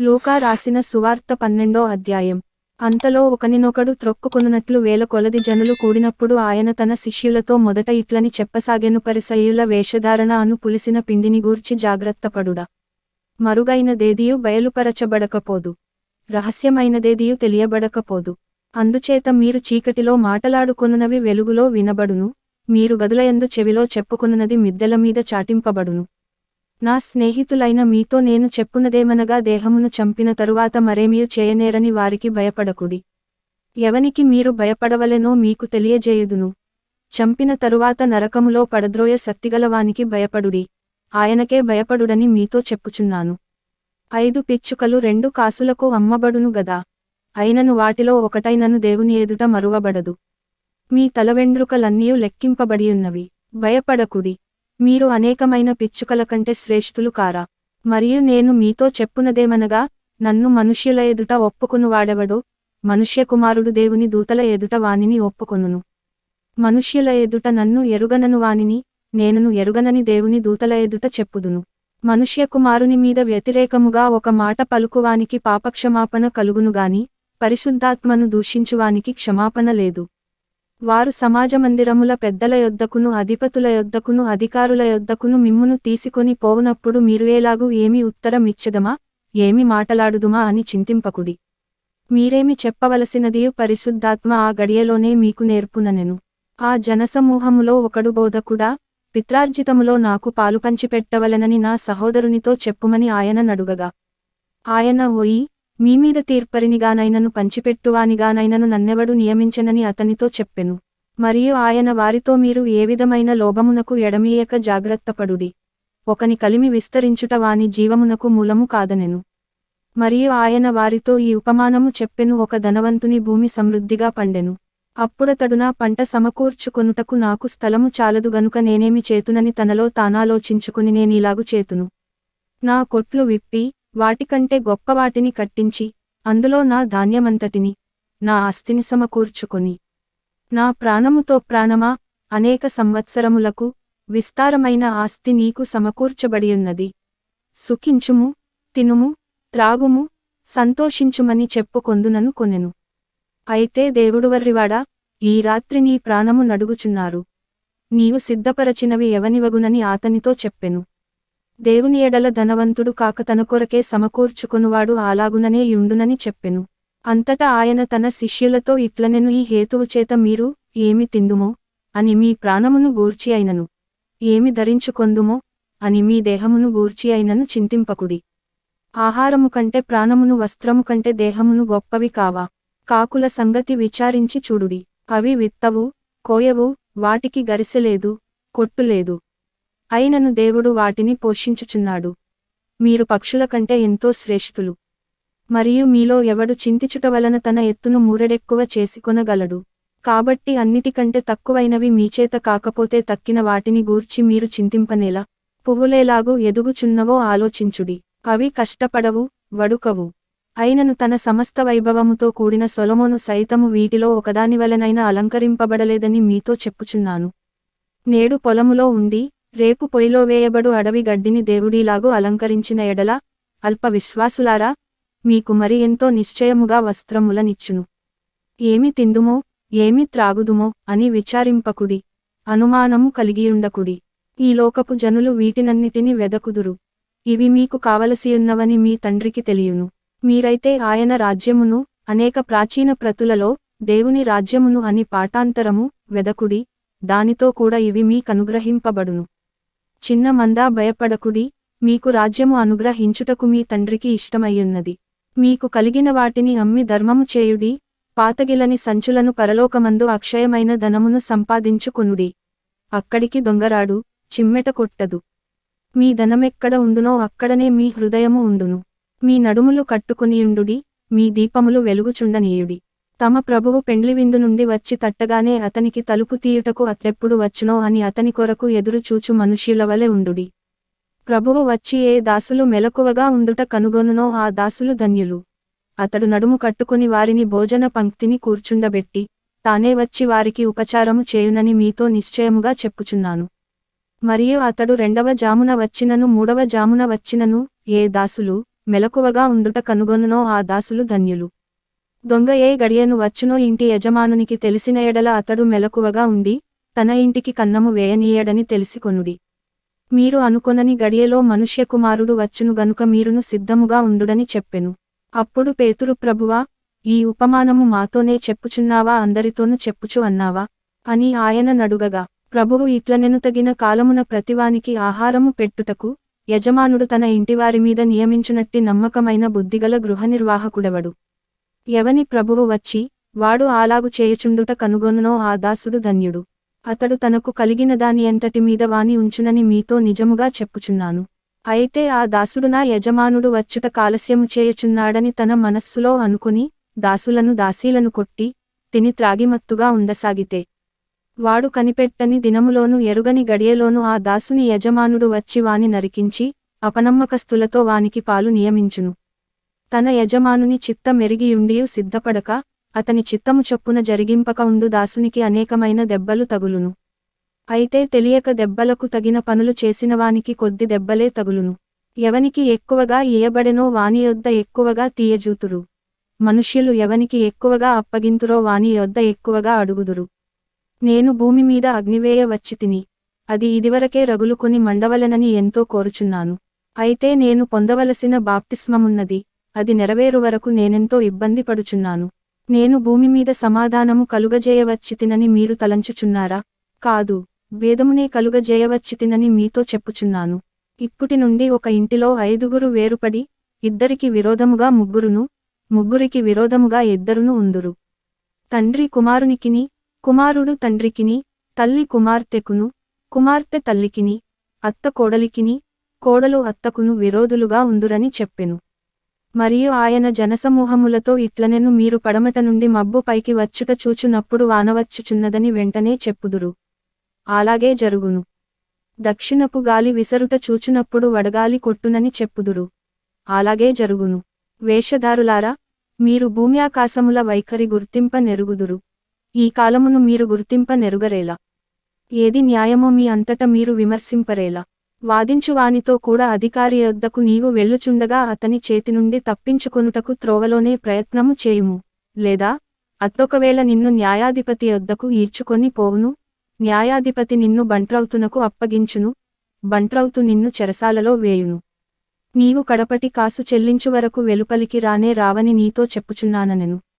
లూకా రాసిన సువార్త పన్నెండో అధ్యాయం. అంతలో ఒకనినొకడు త్రొక్కుకొనున్నట్లు వేల కొలది జనులు కూడినప్పుడు ఆయన తన శిష్యులతో మొదట ఇట్లని చెప్పసాగెను పరిసయుల వేషధారణ అను పులిసిన పిండిని గూర్చి జాగ్రత్తపడుడా. మరుగైనదేదియు బయలుపరచబడకపోదు. రహస్యమైనదేదియు తెలియబడకపోదు. అందుచేత మీరు చీకటిలో మాటలాడుకొనునవి వెలుగులో వినబడును. మీరు గదులయందు చెవిలో చెప్పుకొనున్నది మిద్దెల మీద చాటింపబడును. నా స్నేహితులైన మీతో నేను చెప్పునదేమనగా దేహమును చంపిన తరువాత మరేమీ చేయనేరని వారికి భయపడకుడి. ఎవనికి మీరు భయపడవలెనో మీకు తెలియజేయుదును. చంపిన తరువాత నరకములో పడద్రోయ శక్తిగలవానికి భయపడుడి. ఆయనకే భయపడుడని మీతో చెప్పుచున్నాను. ఐదు పిచ్చుకలు రెండు కాసులకు అమ్మబడును గదా. అయినను వాటిలో ఒకటైనను దేవుని ఎదుట మరువబడదు. మీ తలవెండ్రుకలన్నీయు లెక్కింపబడియున్నవి. భయపడకుడి. మీరు అనేకమైన పిచ్చుకల కంటే శ్రేష్ఠులు కారా. మరియు నేను మీతో చెప్పునదేమనగా నన్ను మనుష్యుల ఎదుట ఒప్పుకును వాడెవడో మనుష్య కుమారుడు దేవుని దూతల ఎదుట వానిని ఒప్పుకొనును. మనుష్యుల ఎదుట నన్ను ఎరుగనను వానిని నేనును ఎరుగనని దేవుని దూతల ఎదుట చెప్పుదును. మనుష్య కుమారుని మీద వ్యతిరేకముగా ఒక మాట పలుకువానికి పాపక్షమాపణ కలుగునుగాని పరిశుద్ధాత్మను దూషించువానికి క్షమాపణ లేదు. వారు సమాజమందిరముల పెద్దల యొద్దకును అధిపతుల యొద్దకును అధికారుల యొద్దకును మిమ్మును తీసుకొని పోవునప్పుడు మీరు ఏలాగూ ఏమి ఉత్తరం ఇచ్చదమా ఏమి మాటలాడుదుమా అని చింతింపకుడి. మీరేమి చెప్పవలసినదియు పరిశుద్ధాత్మ ఆ గడియలోనే మీకు నేర్పుననెను. ఆ జనసమూహములో ఒకడు బోధకుడా? పిత్రార్జితములో నాకు పాలు పంచిపెట్టవలెనని నా సహోదరునితో చెప్పుమని ఆయన నడుగగా. ఆయన ఓయి మీమీద తీర్పరినిగానైనను పంచిపెట్టువానిగానైనను నన్నెవడు నియమించనని అతనితో చెప్పెను. మరియు ఆయన వారితో మీరు ఏ విధమైన లోభమునకు ఎడమీయక జాగ్రత్తపడుడి. ఒకని కలిమి విస్తరించుట వాని జీవమునకు మూలము కాదనెను. మరియు ఆయన వారితో ఈ ఉపమానము చెప్పెను ఒక ధనవంతుని భూమి సమృద్ధిగా పండెను. అప్పుడతడు నా పంట సమకూర్చుకొనుటకు నాకు స్థలము చాలదు గనుక నేనేమి చేతునని తనలో తానాలోచించుకుని నేనిలాగు చేతును. నా కొట్లు విప్పి వాటికంటే గొప్ప వాటిని కట్టించి అందులో నా ధాన్యమంతటిని నా ఆస్తిని సమకూర్చుకొని. నా ప్రాణముతో ప్రాణమా? అనేక సంవత్సరములకు విస్తారమైన ఆస్తి నీకు సమకూర్చబడియున్నది. సుఖించుము తినుము త్రాగుము సంతోషించుమని చెప్పుకొందునను కొనెను. అయితే దేవుడువర్రివాడా ఈ రాత్రి నీ ప్రాణము నడుగుచున్నారు. నీవు సిద్ధపరచినవి ఎవనివగునని ఆతనితో చెప్పెను. దేవుని ఎడల ధనవంతుడు కాక తన కొరకే సమకూర్చుకొనువాడు అలాగుననే యుండునని చెప్పెను. అంతటా ఆయన తన శిష్యులతో ఇట్లనెను ఈ హేతువు చేత మీరు ఏమి తిందుమో? అని మీ ప్రాణమును గూర్చి అయినను. ఏమి ధరించుకొందుమో? అని మీ దేహమును గూర్చి అయినను చింతింపకుడి. ఆహారము కంటే ప్రాణమును వస్త్రము కంటే దేహమును గొప్పవి కావా? కాకుల సంగతి విచారించి చూడుడి. అవి విత్తవు కోయవు వాటికి గరిసెలేదు కొట్టులేదు అయినను దేవుడు వాటిని పోషించుచున్నాడు. మీరు పక్షుల కంటే ఎంతో శ్రేష్ఠులు. మరియు మీలో ఎవడు చింతిచుట వలన తన ఎత్తును మూరెడెక్కువ చేసుకొనగలడు కాబట్టి అన్నిటికంటే తక్కువైనవి మీచేత కాకపోతే తక్కిన వాటిని గూర్చి మీరు చింతింపనేలా పువ్వులేలాగు ఎదుగుచున్నవో ఆలోచించుడి. అవి కష్టపడవు వడుకవు. అయినను తన సమస్త వైభవముతో కూడిన సొలమోను సైతము వీటిలో ఒకదాని వలనైనా అలంకరింపబడలేదని మీతో చెప్పుచున్నాను. నేడు పొలములో ఉండి రేపు పొయ్యిలో వేయబడు అడవి గడ్డిని దేవుడిలాగు అలంకరించిన ఎడల అల్ప విశ్వాసులారా మీకు మరి ఎంతో నిశ్చయముగా వస్త్రములనిచ్చును. ఏమి తిందుమో ఏమి త్రాగుదుమో అని విచారింపకుడి అనుమానము కలిగియుండకుడి. ఈ లోకపు జనులు వీటినన్నిటిని వెదకుదురు. ఇవి మీకు కావలసియున్నవని మీ తండ్రికి తెలియును. మీరైతే ఆయన రాజ్యమును అనేక ప్రాచీన ప్రతులలో దేవుని రాజ్యమును అని పాఠాంతరము వెదకుడి దానితో కూడా ఇవి మీకనుగ్రహింపబడును చిన్న మందా భయపడకుడి మీకు రాజ్యము అనుగ్రహించుటకు మీ తండ్రికి ఇష్టమయ్యున్నది. మీకు కలిగిన వాటిని అమ్మి ధర్మము చేయుడి పాతగిలని సంచులను పరలోకమందు అక్షయమైన ధనమును సంపాదించుకునుడి. అక్కడికి దొంగరాడు చిమ్మెట కొట్టదు. మీ ధనమెక్కడ ఉండునో అక్కడనే మీ హృదయము ఉండును. మీ నడుములు కట్టుకునియుండుడి మీ దీపములు వెలుగుచుండనీయుడి. తమ ప్రభువు పెండ్లి విందు నుండి వచ్చి తట్టగానే అతనికి తలుపు తీయుటకు అతెప్పుడు వచ్చునో అని అతని కొరకు ఎదురు చూచు మనుష్యుల వలె ఉండుడి. ప్రభువు వచ్చి ఏ దాసులు మెలకువగా ఉండుట కనుగొనునో ఆ దాసులు ధన్యులు. అతడు నడుము కట్టుకుని వారిని భోజన పంక్తిని కూర్చుండబెట్టి తానే వచ్చి వారికి ఉపచారము చేయునని మీతో నిశ్చయముగా చెప్పుచున్నాను. మరియు అతడు రెండవ జామున వచ్చినను మూడవ జామున వచ్చినను ఏ దాసులు మెలకువగా ఉండుట కనుగొనునో ఆ దాసులు ధన్యులు. దొంగ ఏ గడియను వచ్చునో ఇంటి యజమానునికి తెలిసిన ఎడల అతడు మెలకువగా ఉండి తన ఇంటికి కన్నము వేయనీయడని తెలిసికొనుడి. మీరు అనుకొనని గడియలో మనుష్యకుమారుడు వచ్చును గనుక మీరును సిద్ధముగా ఉండుడని చెప్పెను. అప్పుడు పేతురు ప్రభువా ఈ ఉపమానము మాతోనే చెప్పుచున్నావా అందరితోనూ చెప్పుచు అన్నావా అని ఆయన నడుగగా. ప్రభువు ఇట్లనెను తగిన కాలమున ప్రతివానికి ఆహారము పెట్టుటకు యజమానుడు తన ఇంటివారి మీద నియమించునట్టి నమ్మకమైన బుద్ధిగల గృహ నిర్వాహకుడెవడు. ఎవని ప్రభువు వచ్చి వాడు ఆలాగు చేయుచుండుట కనుగొనునో ఆ దాసుడు ధన్యుడు. అతడు తనకు కలిగిన దాని ఎంతటి మీద వాని ఉంచునని మీతో నిజముగా చెప్పుచున్నాను. అయితే ఆ దాసుడు నా యజమానుడు వచ్చుట కాలస్యము చేయుచున్నాడని తన మనస్సులో అనుకుని దాసులను దాసీలను కొట్టి తిని త్రాగిమత్తుగా ఉండసాగితే. వాడు కనిపెట్టని దినములోను ఎరుగని గడియలోను ఆ దాసుని యజమానుడు వచ్చి వాని నరికించి అపనమ్మకస్తులతో వానికి పాలు నియమించును. తన యజమానుని చిత్త మెరిగియుండియు సిద్ధపడక అతని చిత్తము చొప్పున జరిగింపక ఉండు దాసునికి అనేకమైన దెబ్బలు తగులును. అయితే తెలియక దెబ్బలకు తగిన పనులు చేసినవానికి కొద్ది దెబ్బలే తగులును. ఎవనికి ఎక్కువగా ఇయబడెనో వాని యొద్ద ఎక్కువగా తీయజూతురు. మనుష్యులు ఎవనికి ఎక్కువగా అప్పగింతురో వాని యొద్ద ఎక్కువగా అడుగుదురు. నేను భూమి మీద అగ్నివేయ వచ్చి తిని అది ఇదివరకే రగులుకొని మండవలెనని ఎంతో కోరుచున్నాను. అయితే నేను పొందవలసిన బాప్తిస్మమున్నది అది నెరవేరు వరకు నేనెంతో ఇబ్బంది పడుచున్నాను. నేను భూమి మీద సమాధానము కలుగజేయవచ్చితినని మీరు తలంచుచున్నారా? కాదు వేదమునే కలుగజేయవచ్చితినని మీతో చెప్పుచున్నాను. ఇప్పుటి నుండి ఒక ఇంటిలో ఐదుగురు వేరుపడి ఇద్దరికి విరోధముగా ముగ్గురును ముగ్గురికి విరోధముగా ఇద్దరును ఉందురు. తండ్రి కుమారునికిని కుమారుడు తండ్రికిని తల్లి కుమార్తెకును కుమార్తె తల్లికిని అత్త కోడలికిని కోడలు అత్తకును విరోధులుగా ఉందురని చెప్పెను. మరియు ఆయన జనసమూహములతో ఇట్లనెను మీరు పడమట నుండి మబ్బు పైకి వచ్చుట చూచునప్పుడు వానవచ్చుచున్నదని వెంటనే చెప్పుదురు. అలాగే జరుగును. దక్షిణపు గాలి విసరుట చూచునప్పుడు వడగాలి కొట్టునని చెప్పుదురు. అలాగే జరుగును. వేషధారులారా మీరు భూమ్యాకాశముల వైఖరి గుర్తింప నెరుగుదురు. ఈ కాలమును మీరు గుర్తింప నెరుగరేలా. ఏది న్యాయమో మీ అంతట మీరు విమర్శింపరేలా. వాదించువానితో కూడా అధికారి యొద్దకు నీవు వెళ్ళుచుండగా అతని చేతి నుండి తప్పించుకొనుటకు త్రోవలోనే ప్రయత్నము చేయుము. లేదా అత్తొకవేళ నిన్ను న్యాయాధిపతి యొద్దకు ఈడ్చుకొని పోవును న్యాయాధిపతి నిన్ను బంట్రౌతునకు అప్పగించును బంట్రౌతు నిన్ను చెరసాలలో వేయును. నీవు కడపటి కాసు చెల్లించు వరకు వెలుపలికి రానే రావని నీతో చెప్పుచున్నాననెను.